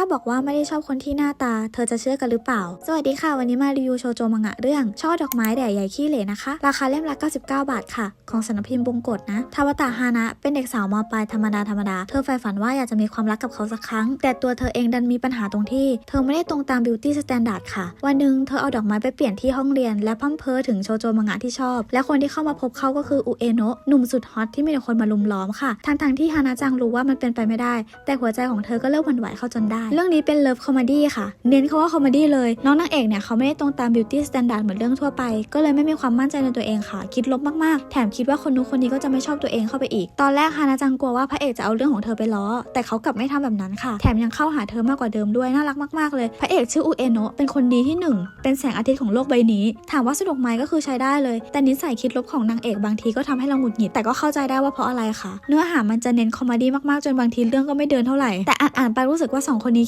าบอกว่าไม่ได้ชอบคนที่หน้าตา เธอจะเชื่อกันหรือเปล่า สวัสดีค่ะ วันนี้มารีวิวโชโจมังงะเรื่อง ช่อดอกไม้แด่ใหญ่ขี้เหร่นะคะ ราคาเล่มละ 99 บาทค่ะ ของสำนักพิมพ์บงกฎนะ ทาวตาฮานะ เป็นเด็กสาวมปลายธรรมดาธรรมดา เธอใฝ่ฝันว่าอยากจะมีความรักกับเขาสักครั้ง แต่ตัวเธอเองดันมีปัญหาตรงที่ เธอไม่ได้ตรงตามบิวตี้สแตนดาร์ดค่ะ วันหนึ่งเธอเอาดอกไม้ไปเปลี่ยนที่ห้องเรียน และพร่ำเพ้อถึงโชโจมังงะที่ชอบ และคนที่เข้ามาพบเขาก็คืออุเอโนะ หนุ่มสุดฮอตที่มีคนมาลุมล้อมค่ะทั้งๆที่ฮานะจังรู้ว่ามันเป็นไปไม่ได้ แต่หัวใจของเธอก็เริ่มหวั่นไหวเข้าจนได้เรื่องนี้เป็นเลิฟคอมเมดี้ค่ะ เน้นเขาว่าคอมเมดี้เลย น้องนางเอกเนี่ยเขาไม่ได้ตรงตามบิวตี้สแตนดาร์ดเหมือนเรื่องทั่วไป ก็เลยไม่มีความมั่นใจในตัวเองค่ะ คิดลบมากๆ แถมคิดว่าคนนู้นคนนี้ก็จะไม่ชอบตัวเองเข้าไปอีก ตอนแรกฮานะจังกลัวว่าพระเอกจะเอาเรื่องของเธอไปล้อ แต่เขากลับไม่ทำแบบนั้นค่ะ แถมยังเข้าหาเธอมากกว่าเดิมด้วย น่ารักมากๆเลย พระเอกชื่ออุเอโนะเป็นคนดีที่หนึ่งเป็นแสงอาทิตย์ของโลกใบนี้ ถามว่าสนุกไหมก็คือใช้ได้เลย แต่นิสัยคิดลบของนางเอกบางทีก็ทำให้เราหงุดหงิด แต่ก็เข้าใจได้ว่าเพราะอะไรค่ะ เนื้อหามันจะเน้นคอมดี้มากๆจนบางทีเรื่องก็ไม่เดินเท่าไหร่ แต่อ่านๆไปรู้สึกว่าสองคนนี้